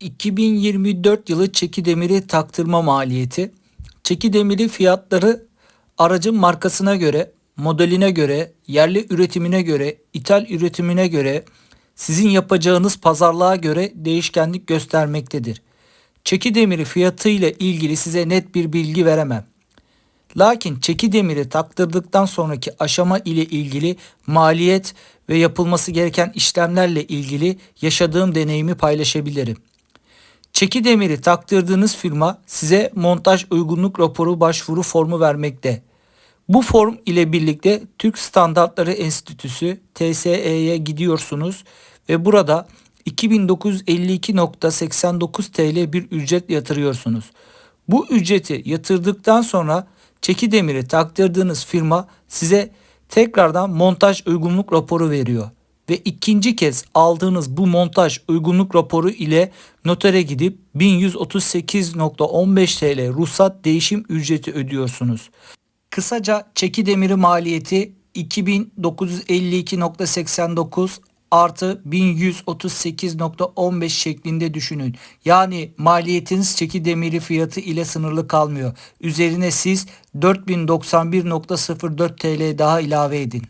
2024 yılı çeki demiri taktırma maliyeti. Çeki demiri fiyatları aracın markasına göre, modeline göre, yerli üretimine göre, ithal üretimine göre, sizin yapacağınız pazarlığa göre değişkenlik göstermektedir. Çeki demiri fiyatı ile ilgili size net bir bilgi veremem. Lakin çeki demiri taktırdıktan sonraki aşama ile ilgili maliyet ve yapılması gereken işlemlerle ilgili yaşadığım deneyimi paylaşabilirim. Çeki demiri taktırdığınız firma size montaj uygunluk raporu başvuru formu vermekte. Bu form ile birlikte Türk Standartları Enstitüsü TSE'ye gidiyorsunuz ve burada 2952.89 TL bir ücret yatırıyorsunuz. Bu ücreti yatırdıktan sonra çeki demiri taktırdığınız firma size tekrardan montaj uygunluk raporu veriyor. Ve ikinci kez aldığınız bu montaj uygunluk raporu ile notere gidip 1138.15 TL ruhsat değişim ücreti ödüyorsunuz. Kısaca çeki demiri maliyeti 2952.89 artı 1138.15 şeklinde düşünün. Yani maliyetiniz çeki demiri fiyatı ile sınırlı kalmıyor. Üzerine siz 4091.04 TL daha ilave edin.